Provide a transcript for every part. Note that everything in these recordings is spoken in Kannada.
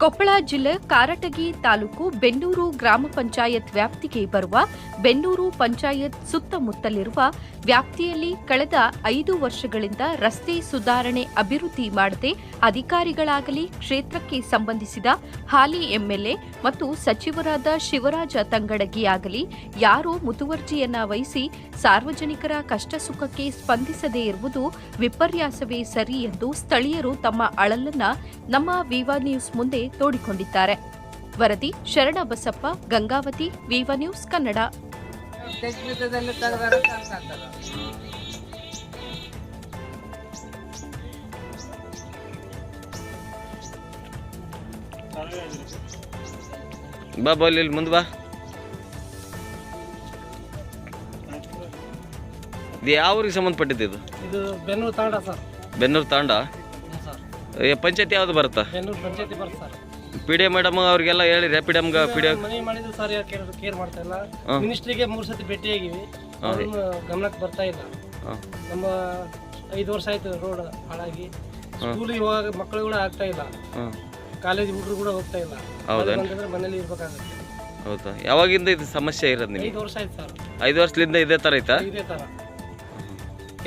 ಕೊಪ್ಪಳ ಜಿಲ್ಲೆ ಕಾರಟಗಿ ತಾಲೂಕು ಬೆನ್ನೂರು ಗ್ರಾಮ ಪಂಚಾಯತ್ ವ್ಯಾಪ್ತಿಗೆ ಬರುವ ಬೆನ್ನೂರು ಪಂಚಾಯತ್ ಸುತ್ತಮುತ್ತಲಿರುವ ವ್ಯಾಪ್ತಿಯಲ್ಲಿ ಕಳೆದ ಐದು ವರ್ಷಗಳಿಂದ ರಸ್ತೆ ಸುಧಾರಣೆ ಅಭಿವೃದ್ಧಿ ಮಾಡದೆ ಅಧಿಕಾರಿಗಳಾಗಲಿ ಕ್ಷೇತ್ರಕ್ಕೆ ಸಂಬಂಧಿಸಿದ ಹಾಲಿ ಎಂಎಲ್ಎ ಮತ್ತು ಸಚಿವರಾದ ಶಿವರಾಜ ತಂಗಡಗಿಯಾಗಲಿ ಯಾರೂ ಮುತುವರ್ಜಿಯನ್ನ ವಹಿಸಿ ಸಾರ್ವಜನಿಕರ ಕಷ್ಟ ಸುಖಕ್ಕೆ ಸ್ಪಂದಿಸದೇ ಇರುವುದು ವಿಪರ್ಯಾಸವೇ ಸರಿ ಎಂದು ಸ್ಥಳೀಯರು ತಮ್ಮ ಅಳಲನ್ನ ನಮ್ಮ ವಿವಾ ನ್ಯೂಸ್ ಮುಂದೆ ತೋಡಿಕೊಂಡಿದ್ದಾರೆ. ವರದಿ ಶರಣಬಸಪ್ಪ ಗಂಗಾವತಿ ವಿವ ನ್ಯೂಸ್ ಕನ್ನಡ. ಬಾ ಬೋಲ್ ಇಲ್ಲಿ ಮುಂದೆ ಬಾ. ಇದು ಯಾವ ಊರಿಗೆ ಸಂಬಂಧಪಟ್ಟಿದ್ದು ಇದು? ಇದು ಬೆನ್ನೂರು ತಾಂಡ ಸರ್. ಬೆನ್ನೂರು ತಾಂಡ? ಪಂಚಾಯತಿ ಯಾವ್ದು ಬರುತ್ತಾ? ಬೆನ್ನೂರು ಪಂಚಾಯತಿ ಬರುತ್ತೆ ಸರ್. ಪಿ ಡಿ ಮೇಡಮ್ ಅವ್ರಿಗೆಲ್ಲ ಹೇಳಿ ಪಿ ಡಿ ಎಮ್ಗೆ ಪಿ ಡಿ ಮನವಿ ಮನೆ ಮಾಡಿದ್ರು ಸರ್ ಯಾರು ಕೇರ್ ಕೇರ್ ಮಾಡ್ತಾ ಇಲ್ಲ. ಹಾಂ. ಮಿನಿಸ್ಟ್ರಿಗೆ ಮೂರು ಸತಿ ಭೇಟಿಯಾಗಿವಿ. ಗಮನಕ್ಕೆ ಬರ್ತಾ ಇಲ್ಲ. ಹಾಂ. ನಮ್ಮ ಐದು ವರ್ಷ ಆಯ್ತು ರೋಡ್ ಹಾಳಾಗಿ. ಸ್ಕೂಲಿಗೆ ಹೋಗಾಗ ಮಕ್ಕಳು ಕೂಡ ಆಗ್ತಾ ಇಲ್ಲ. ಹಾಂ. ಕಾಲೇಜ್ ಹುಡುಗರು ಕೂಡ ಹೋಗ್ತಾ ಇಲ್ಲ. ಅಂತಂದ್ರೆ ಮನೇಲಿ ಇರ್ಬೇಕಾಗುತ್ತೆ. ಹೌದಾ? ಯಾವಾಗಿಂದ ಇದು ಸಮಸ್ಯೆ ಇರೋದು ನಿಮಗೆ? ಐದು ವರ್ಷ ಆಯ್ತು ಸರ್ ಐದು ವರ್ಷದಿಂದ ಇದೇ ಥರ ಐತಾ? ಇದೇ ತರ.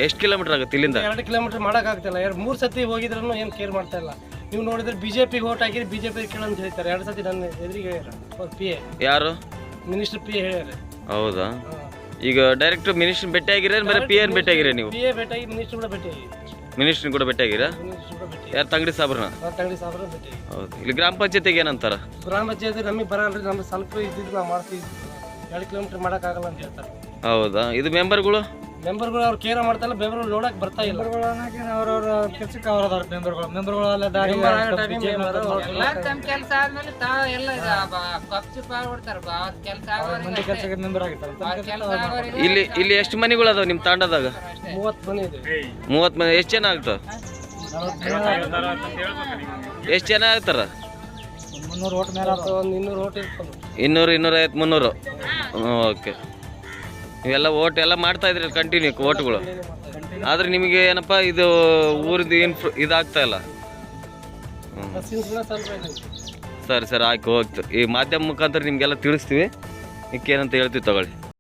ಎಷ್ಟು ಕಿಲೋಮೀಟರ್ ಆಗುತ್ತೆ ಇಲ್ಲಿಂದ? ಎರಡು ಕಿಲೋಮೀಟರ್ ಮಾಡೋಕ್ಕಾಗ್ತಿಲ್ಲ. ಎರಡು ಮೂರು ಸತಿ ಹೋಗಿದ್ರೂ ಏನು ಕೇರ್ ಮಾಡ್ತಾ ಇಲ್ಲ. ನೀವು ನೋಡಿದ್ರೆ ಬಿಜೆಪಿಗೆ ವೋಟ್ ಹಾಕಿದ್ರೆ ಬಿಜೆಪಿ ಕೇಳಂತ ಹೇಳ್ತಾರೆ. ಎರಡು ಸತಿ ನನ್ನ ಎದುರಿಗೆ ಅವ್ರ ಪಿ ಎ ಯಾರು? ಮಿನಿಸ್ಟರ್ ಪಿ ಎ ಹೇಳ್ಯಾರ. ಹೌದಾ? ಈಗ ಡೈರೆಕ್ಟ್ ಮಿನಿಸ್ಟರ್ ಭೇಟಿ ಆಗಿರ ಬರೀ ಪಿ ಎನ್ ಭೇಟಿ ಆಗಿರ ನೀವು? ಪಿ ಎ ಭೇಟಿಯಾಗಿ ಮಿನಿಸ್ಟರ್ ಕೂಡ ಭೇಟಿ ಆಗಿರೋ ಮಿನಿಸ್ಟರ್ ಕೂಡ ಭೇಟಿ ಯಾರು ತಂಗಡಿ ಸಾಬ್ರನ? ತಂಗಡಿ ಸಾಬ್ರ ಭೇಟಿ ಹೌದು. ಇಲ್ಲಿ ಗ್ರಾಮ ಪಂಚಾಯತಿಗೆ ಏನಂತಾರ? ಗ್ರಾಮ ಪಂಚಾಯತ್ ನಮಗೆ ಬರಲ್ರಿ. ನಮ್ಗೆ ಸ್ವಲ್ಪ ಇದ್ದಿದ್ದು ನಾವು ಮಾಡ್ತೀವಿ ಎರಡು ಕಿಲೋಮೀಟರ್ ಮಾಡೋಕ್ಕಾಗಲ್ಲ ಅಂತ ಹೇಳ್ತಾರೆ. ಹೌದಾ? ಇದು ಮೆಂಬರ್ಗಳು ಮೆಂಬರ್ಗಳು ಅವ್ರು ಕೇರ್ ಮಾಡ್ತಾ ಇಲ್ಲ ಮೆಂಬರ್ಗಳು ನೋಡಕ್ ಬರ್ತಾ ಇಲ್ಲ. ಅವ್ರವ್ರ ಕೆಲ್ಸಕ್ಕೆ ಅವ್ರದಾರ ಮೆಂಬರ್ಗಳು ಎಲ್ಲ ದಾರಿ ಎಲ್ಲ ತಮ್ಮ ಕೆಲಸ ಆದ್ಮೇಲೆ ತಾ ಎಲ್ಲ ಕಪ್ಸಿ ಪಾಡ್ಬಿಡ್ತಾರ ಅವ್ರ ಕೆಲಸ ಮಂದಿ ಕೆಲ್ಸಕ್ಕೆ ಮೆಂಬರ್ ಆಗಿರ್ತಾರೆ. ಅವ್ರ ಇಲ್ಲಿ ಇಲ್ಲಿ ಎಷ್ಟು ಮನೆಗಳು ಅದಾವ ನಿಮ್ಮ ತಾಂಡದಾಗ? ಮೂವತ್ತು ಮನೆ ಇದೆ. ಮೂವತ್ತು ಮನೆ ಎಷ್ಟು ಜನ ಆಗ್ತಾವ? ಎಷ್ಟು ಜನ ಆಗ್ತಾರ? ಇನ್ನೂರು ಇನ್ನೂರೈವತ್ತು ಮುನ್ನೂರು. ಓಕೆ. ಇವೆಲ್ಲ ಓಟ್ ಎಲ್ಲ ಮಾಡ್ತಾ ಇದ್ರಿ ಕಂಟಿನ್ಯೂ ಓಟ್ಗಳು ಆದ್ರೆ ನಿಮಗೆ ಏನಪ್ಪ, ಇದು ಊರಿದ್ದು ಇನ್ಫ್ರೂ ಇದಾಗ್ತಾ ಇಲ್ಲ? ಸರಿ ಸರಿ, ಆಯ್ತು, ಹೋಗ್ತು. ಈ ಮಾಧ್ಯಮ ಮುಖಾಂತರ ನಿಮಗೆಲ್ಲ ತಿಳಿಸ್ತೀವಿ. ಏನಂತ ಹೇಳ್ತೀವಿ, ತಗೊಳ್ಳಿ.